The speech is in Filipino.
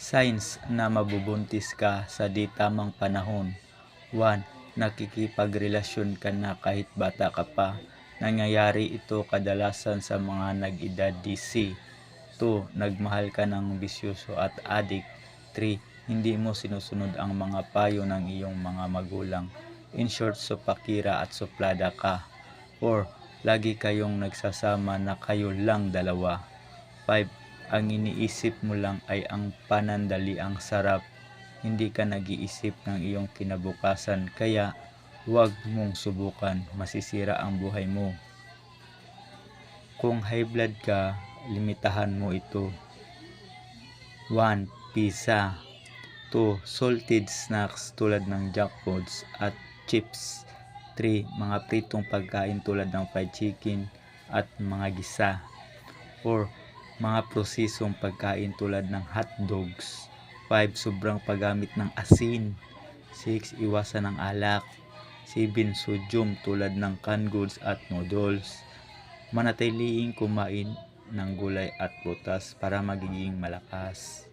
Signs na mabubuntis ka sa di tamang panahon. 1. Nakikipagrelasyon ka na kahit bata ka pa. Nangyayari ito kadalasan sa mga nag-edad DC. 2. Nagmahal ka ng bisyoso at adik. 3. Hindi mo sinusunod ang mga payo ng iyong mga magulang. In short, supakira at suplada ka. 4. Lagi kayong nagsasama na kayo lang dalawa. 5. Ang iniisip mo lang ay ang panandaliang sarap. Hindi ka nag-iisip ng iyong kinabukasan kaya huwag mong subukan. Masisira ang buhay mo. Kung high blood ka, limitahan mo ito. 1. Pizza 2. Salted snacks tulad ng foods at chips 3. Mga pritong pagkain tulad ng fried chicken at mga gisa 4. Mga prosesong pagkain tulad ng hot dogs 5. Sobrang paggamit ng asin 6. Iwasan ng alak 7. Sodium tulad ng canned goods at noodles Manatiliing kumain ng gulay at prutas para magiging malakas